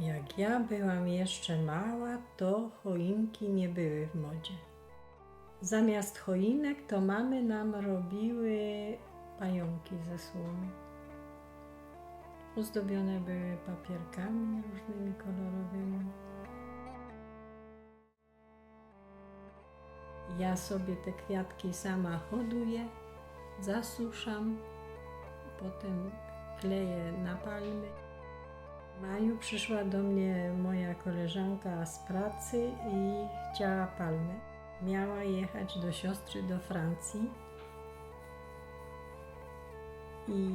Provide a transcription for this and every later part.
Jak ja byłam jeszcze mała, to choinki nie były w modzie. Zamiast choinek to mamy nam robiły pająki ze słomy. Ozdobione były papierkami różnymi kolorowymi. Ja sobie te kwiatki sama hoduję, zasuszam, potem kleję na palmy. W maju przyszła do mnie moja koleżanka z pracy i chciała palmę. Miała jechać do siostry do Francji i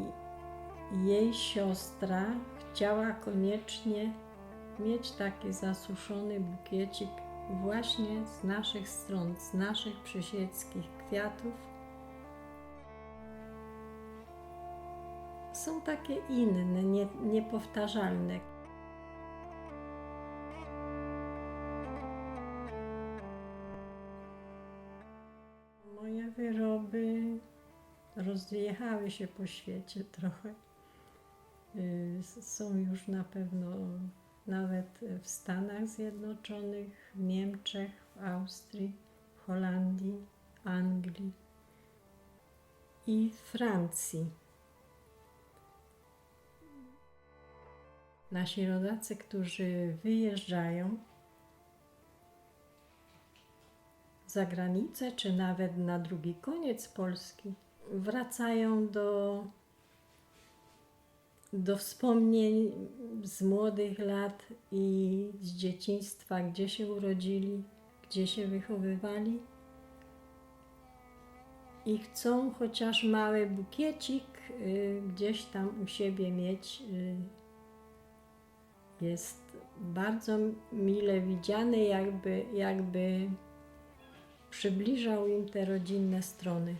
jej siostra chciała koniecznie mieć taki zasuszony bukiecik właśnie z naszych stron, z naszych przysiedzkich kwiatów. Są takie inne, nie, niepowtarzalne. Moje wyroby rozjechały się po świecie trochę. Y, Są już na pewno nawet w Stanach Zjednoczonych, w Niemczech, w Austrii, w Holandii, Anglii i Francji. Nasi rodacy, którzy wyjeżdżają za granicę, czy nawet na drugi koniec Polski, wracają do, do wspomnień z młodych lat i z dzieciństwa, gdzie się urodzili, gdzie się wychowywali. I chcą chociaż mały bukiecik y, gdzieś tam u siebie mieć. Y, jest bardzo mile widziany, jakby, jakby przybliżał im te rodzinne strony.